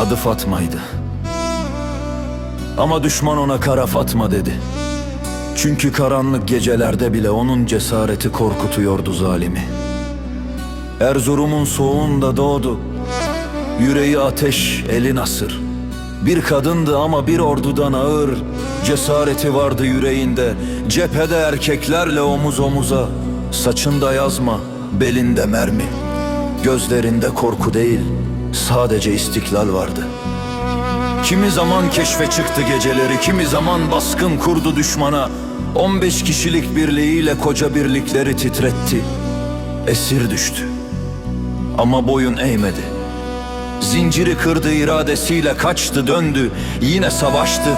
Adı Fatma'ydı. Ama düşman ona kara Fatma dedi. Çünkü karanlık gecelerde bile onun cesareti korkutuyordu zalimi. Erzurum'un soğuğunda doğdu. Yüreği ateş, eli nasır. Bir kadındı ama bir ordudan ağır. Cesareti vardı yüreğinde. Cephede erkeklerle omuz omuza. Saçında yazma, belinde mermi. Gözlerinde korku değil, sadece istiklal vardı. Kimi zaman keşfe çıktı geceleri, kimi zaman baskın kurdu düşmana. 15 kişilik birliğiyle koca birlikleri titretti. Esir düştü. Ama boyun eğmedi. Zinciri kırdı iradesiyle kaçtı döndü. Yine savaştı.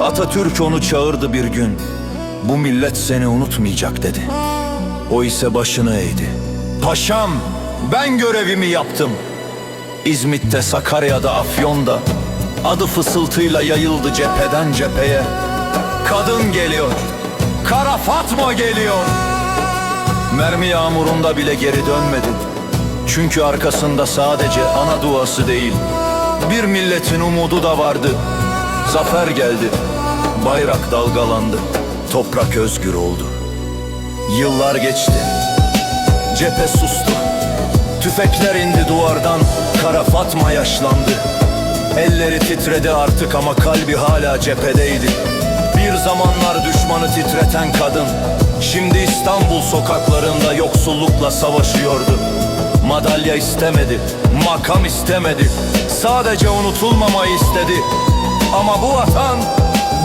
Atatürk onu çağırdı bir gün. Bu millet seni unutmayacak dedi. O ise başını eğdi. Paşam ben görevimi yaptım. İzmit'te, Sakarya'da, Afyon'da adı fısıltıyla yayıldı cepheden cepheye. Kadın geliyor. Kara Fatma geliyor. Mermi yağmurunda bile geri dönmedi. Çünkü arkasında sadece ana duası değil, bir milletin umudu da vardı. Zafer geldi, bayrak dalgalandı, toprak özgür oldu. Yıllar geçti, cephe sustu. Tüfekler indi duvardan, kara Fatma yaşlandı. Elleri titredi artık ama kalbi hala cephedeydi. Bir zamanlar düşmanı titreten kadın, şimdi İstanbul sokaklarında yoksullukla savaşıyordu. Madalya istemedi, makam istemedi, sadece unutulmamayı istedi. Ama bu vatan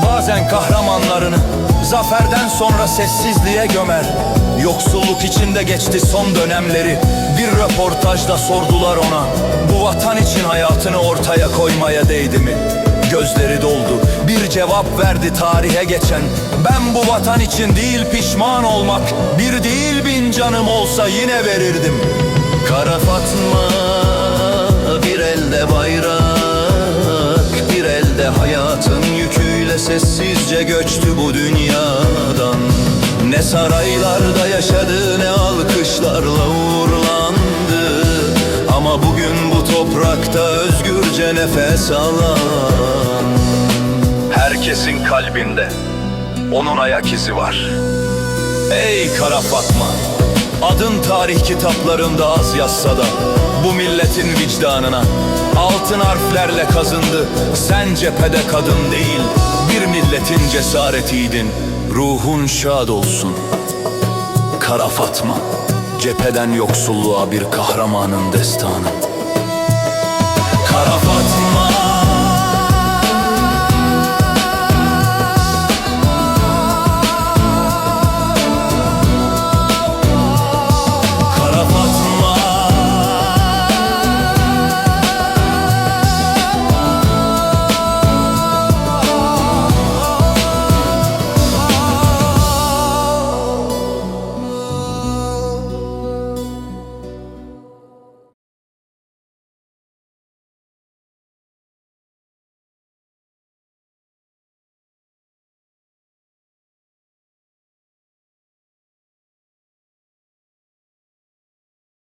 bazen kahramanlarını zaferden sonra sessizliğe gömer. Yoksulluk içinde geçti son dönemleri. Bir röportajda sordular ona, bu vatan için hayatını ortaya koymaya değdi mi? Gözleri doldu, bir cevap verdi tarihe geçen. Ben bu vatan için değil pişman olmak, bir değil bin canım olsa yine verirdim. Kara Fatma bir elde bayrak Bir elde hayatın yüküyle sessizce göçtü bu dünyadan Ne saraylarda yaşadı ne alkışlarla uğurlandı. Ama bugün bu toprakta özgürce nefes alan Herkesin kalbinde onun ayak izi var. Ey Kara Fatma Adın tarih kitaplarında az yazsa da Bu milletin vicdanına Altın harflerle kazındı. Sen cephede kadın değil Bir milletin cesaretiydin Ruhun şad olsun. Kara Fatma Cepheden yoksulluğa bir kahramanın destanı